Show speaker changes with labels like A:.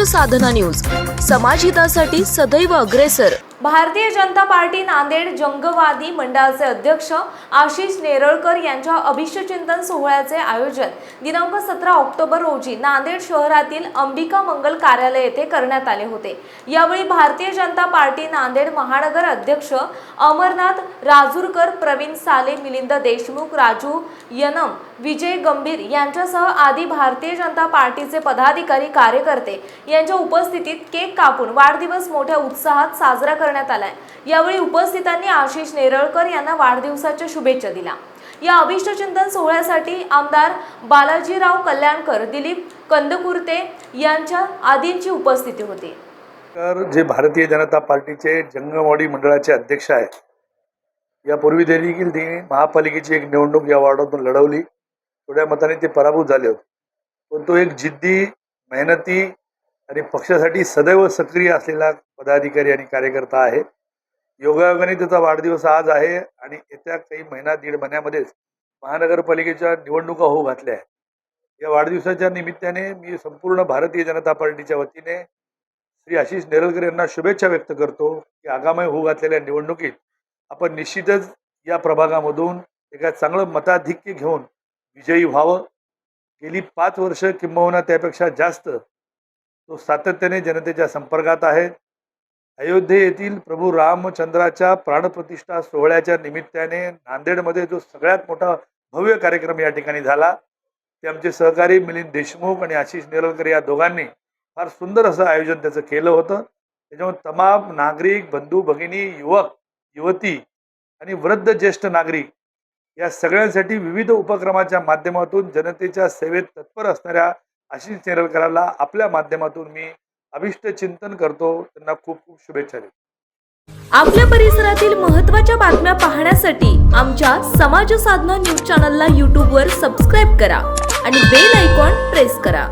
A: साधना news. समाजहितासाठी सदैव अग्रेसर. Bharatiya Janata party Nanded जंगवादी मंडळाचे अध्यक्ष आशिष नेरळकर यांच्या अभिष्यचिंतन सोहळ्याचे आयोजन दिनांक सतरा ऑक्टोबर रोजी नांदेड शहरातील अंबिका मंगल कार्यालय येथे करण्यात आले होते. यावेळी भारतीय जनता पार्टी नांदेड महानगर अध्यक्ष अमरनाथ राजूरकर प्रवीण साले मिलिंद देशमुख राजू यनम विजय गंभीर यांच्यासह आदी भारतीय जनता पार्टीचे पदाधिकारी कार्यकर्ते यांच्या उपस्थितीत केक कापून वाढदिवस मोठ्या उत्साहात साजरा करण्यात आलाय. यावेळी उपस्थितांनी आशिष नेरळकर यांना वाढदिवसाच्या शुभेच्छा दिल्या. या अभिष्टचिंतन सोहळ्यासाठी आमदार बालाजीराव कल्याणकर दिलीप कंदकुर्ते यांच्या आदींची उपस्थिती होती.
B: तर जे भारतीय जनता पार्टीचे जंगमवाडी मंडळाचे अध्यक्ष आहेत यापूर्वी देखील त्यांनी महापालिकेची एक निवडणूक या वॉर्डातून लढवली. थोड्या मताने ते पराभूत झाले होते. पण तो एक जिद्दी मेहनती आणि पक्षासाठी सदैव सक्रिय असलेला पदाधिकारी आणि कार्यकर्ता आहे. योगायोगाने त्याचा वाढदिवस आज आहे आणि येत्या काही महिना दीड महिन्यामध्येच महानगरपालिकेच्या निवडणुका होऊ घातल्या आहेत. या वाढदिवसाच्या निमित्ताने मी संपूर्ण भारतीय जनता पार्टीच्या वतीने श्री आशिष नेरलकर यांना शुभेच्छा व्यक्त करतो की आगामी होऊ घातलेल्या निवडणुकीत आपण निश्चितच या प्रभागामधून एका चांगलं मताधिक्य घेऊन विजयी व्हावं. गेली पाच वर्ष किंबहुना त्यापेक्षा जास्त तो सातत्याने जनतेच्या संपर्कात आहे. अयोध्ये येथील प्रभू रामचंद्राच्या प्राणप्रतिष्ठा सोहळ्याच्या निमित्ताने नांदेडमध्ये जो सगळ्यात मोठा भव्य कार्यक्रम या ठिकाणी झाला ते आमचे सहकारी मिलिंद देशमुख आणि आशिष नेरळकर या दोघांनी फार सुंदर असं आयोजन त्याचं केलं होतं. त्याच्यामुळे तमाम नागरिक बंधू भगिनी युवक युवती आणि वृद्ध ज्येष्ठ नागरिक या सगळ्यांसाठी विविध उपक्रमाच्या माध्यमातून जनतेच्या सेवेत तत्पर असणाऱ्या आशिष नेरळकरांना आपल्या माध्यमातून मी अभिष्ट चिंतन करतो. त्यांना खूप खूप शुभेच्छा देतो.
A: आपल्या परिसरातील महत्त्वाच्या बातम्या पाहण्यासाठी आमच्या समाज साधना न्यूज चॅनलला यूट्यूबवर सबस्क्राईब करा आणि बेल आयकॉन प्रेस करा.